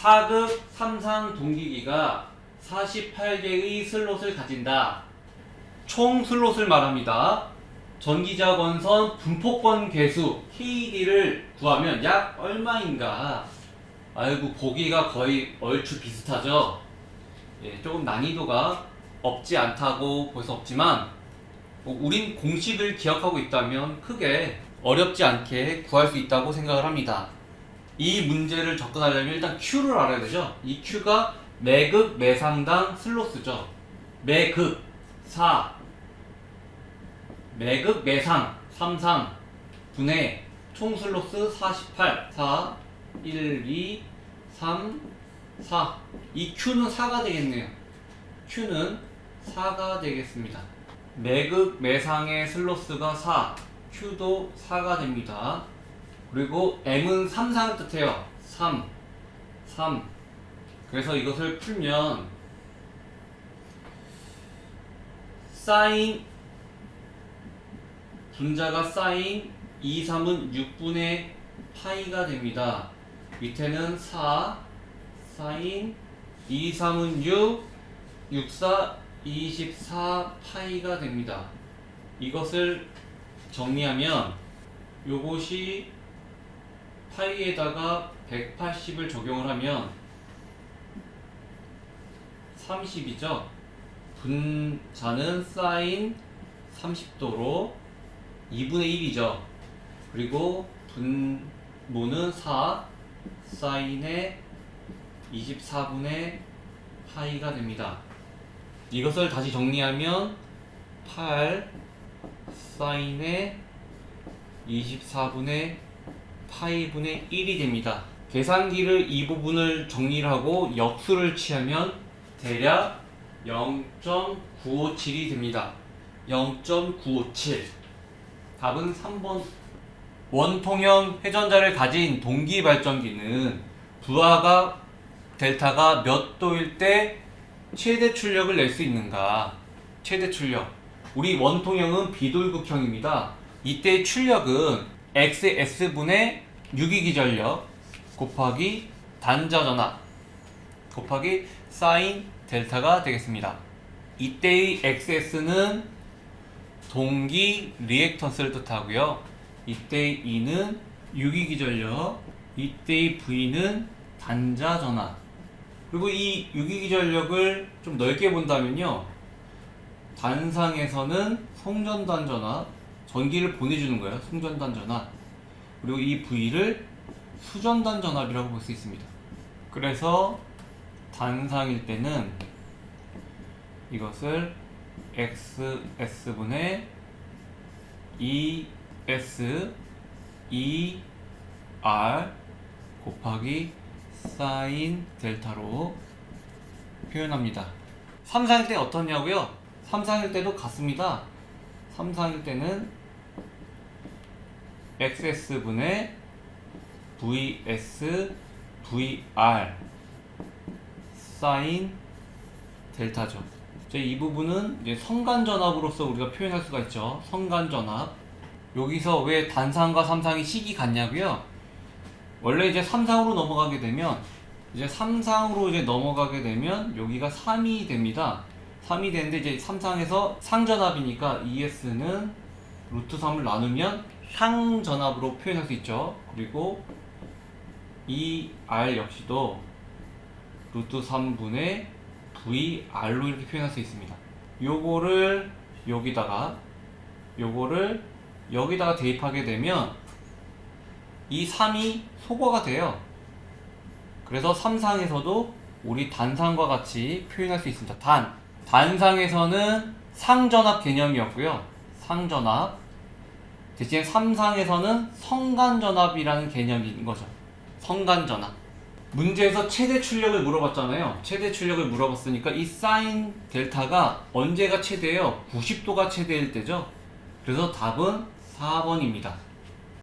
4급 3상 동기기가 48개의 슬롯을 가진다. 총 슬롯을 말합니다. 전기자 권선 분포권 개수 KD를 구하면 약 얼마인가? 아이고 보기가 거의 얼추 비슷하죠. 예, 조금 난이도가 없지 않다고 볼 수 없지만 뭐 우린 공식을 기억하고 있다면 크게 어렵지 않게 구할 수 있다고 생각을 합니다. 이 문제를 접근하려면 일단 Q를 알아야 되죠. 이 Q가 매극 매상당 슬로스죠. 매극 4 매극 매상 3상 분의 총 슬로스 48 4 1 2 3 4 이 Q는 4가 되겠네요. Q는 4가 되겠습니다. 매극 매상의 슬로스가 4 Q도 4가 됩니다. 그리고 M은 3상을 뜻해요. 3, 3. 그래서 이것을 풀면 사인 분자가 사인 2, 3은 6분의 파이가 됩니다. 밑에는 4, 사인 2, 3은 6, 6, 4, 24 파이가 됩니다. 이것을 정리하면 요것이 파이에다가 180을 적용을 하면 30이죠. 분자는 사인 30도로 2분의 1이죠. 그리고 분모는 4 사인의 24분의 파이가 됩니다. 이것을 다시 정리하면 8 사인의 24분의 파이분의 1이 됩니다. 계산기를 이 부분을 정리를 하고 역수를 취하면 대략 0.957이 됩니다. 0.957. 답은 3번. 원통형 회전자를 가진 동기 발전기는 부하가 델타가 몇 도일 때 최대 출력을 낼 수 있는가? 최대 출력. 우리 원통형은 비돌극형입니다. 이때 출력은 XS분의 유기기전력 곱하기 단자 전압 곱하기 사인 델타가 되겠습니다. 이때의 XS는 동기 리액턴스를 뜻하고요. 이때의 E는 유기기전력, 이때의 V는 단자 전압. 그리고 이 유기기전력을 좀 넓게 본다면요. 단상에서는 송전단 전압, 전기를 보내주는 거예요. 송전단 전압. 그리고 이 V를 수전단 전압이라고 볼 수 있습니다. 그래서 단상일 때는 이것을 XS분의 ES ER 곱하기 사인 델타로 표현합니다. 3상일 때 어떻냐고요? 3상일 때도 같습니다. 3상일 때는 XS분의 VS VR 사인 델타죠. 이제 이 부분은 이제 성간 전압으로서 우리가 표현할 수가 있죠. 성간 전압. 여기서 왜 단상과 삼상이 식이 같냐고요? 원래 이제 삼상으로 넘어가게 되면 이제 삼상으로 이제 넘어가게 되면 여기가 3이 됩니다. 3이 되는데 이제 삼상에서 상전압이니까 ES는 루트 3을 나누면 상전압으로 표현할 수 있죠. 그리고 이 R 역시도 루트 3분의 VR로 이렇게 표현할 수 있습니다. 요거를 여기다가 요거를 여기다가 대입하게 되면 이 3이 소거가 돼요. 그래서 삼상에서도 우리 단상과 같이 표현할 수 있습니다. 단 단상에서는 상전압 개념이었고요. 상전압 대신 삼상에서는 성간전압이라는 개념인 거죠. 성간전압. 문제에서 최대 출력을 물어봤잖아요. 최대 출력을 물어봤으니까 이 사인 델타가 언제가 최대예요? 90도가 최대일 때죠. 그래서 답은 4번입니다.